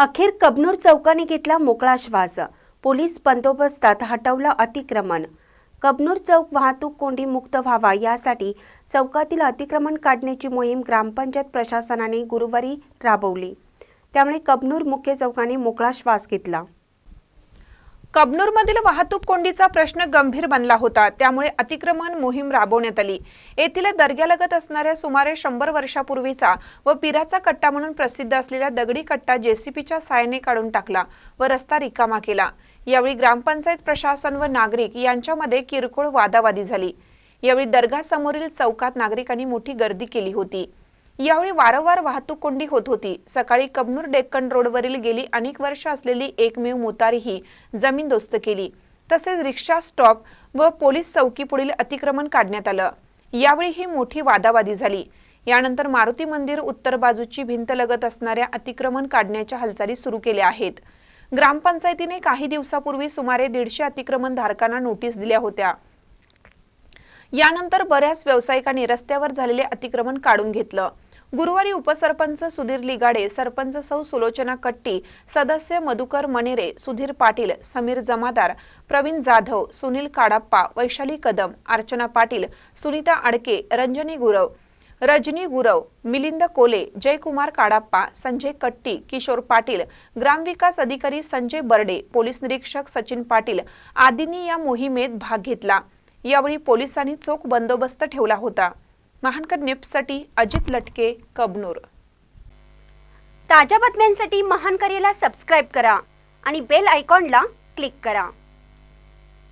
अखेर कबनूर चौकाने घेतला मोकळा श्वास. पोलीस बंदोबस्तात हटवलं अतिक्रमण. कबनूर चौक वाहतूक कोंडी मुक्त व्हावा यासाठी चौकातील अतिक्रमण काढण्याची मोहीम ग्रामपंचायत प्रशासनाने गुरुवारी राबवली. त्यामुळे कबनूर मुख्य चौकाने मोकळा श्वास घेतला. कबनूरमधील वाहतूक कोंडीचा प्रश्न गंभीर बनला होता. त्यामुळे अतिक्रमण मोहीम राबवण्यात आली. येथील दर्ग्यालगत असणाऱ्या सुमारे शंभर वर्षापूर्वीचा व पिराचा कट्टा म्हणून प्रसिद्ध असलेला दगडी कट्टा जेसीपीच्या सायने काढून टाकला व रस्ता रिकामा केला. यावेळी ग्रामपंचायत प्रशासन व नागरिक यांच्यामध्ये किरकोळ वादावादी झाली. यावेळी दर्गासमोरील चौकात नागरिकांनी मोठी गर्दी केली होती. यावेळी वारंवार वाहतूक कोंडी होत होती. सकाळी कबनूर डेक्कन रोडवरील गेली अनेक वर्ष असलेली एकमेव मोतारीही जमीनदोस्त केली. तसेच रिक्षा स्टॉप व पोलीस चौकीपुढील अतिक्रमण काढण्यात आलं. यावेळी ही मोठी वादावादी झाली. यानंतर मारुती मंदिर उत्तर बाजूची भिंत लगत असणाऱ्या अतिक्रमण काढण्याच्या हालचाली सुरू केल्या आहेत. ग्रामपंचायतीने काही दिवसापूर्वी सुमारे दीडशे अतिक्रमण धारकांना नोटीस दिल्या होत्या. यानंतर बऱ्याच व्यावसायिकांनी रस्त्यावर झालेले अतिक्रमण काढून घेतलं. गुरुवारी उपसरपंच सुधीर लिगाडे सरपंच सौ सुलोचना कट्टी सदस्य मधुकर मनेरे सुधीर पाटील समीर जमादार प्रवीण जाधव सुनील काडाप्पा वैशाली कदम अर्चना पाटील सुनीता आडके रंजनी गुरव रजनी गुरव मिलिंद कोले जयकुमार काडाप्पा संजय कट्टी किशोर पाटील ग्रामविकास अधिकारी संजय बर्डे पोलीस निरीक्षक सचिन पाटील आदींनी या मोहिमेत भाग घेतला. यावेळी पोलिसांनी चोख बंदोबस्त ठेवला होता. महानकर निप्ससाठी अजित लटके कबनूर. ताज्या बातम्यांसाठी महानकरेला सबस्क्राईब करा आणि बेल आयकॉनला क्लिक करा.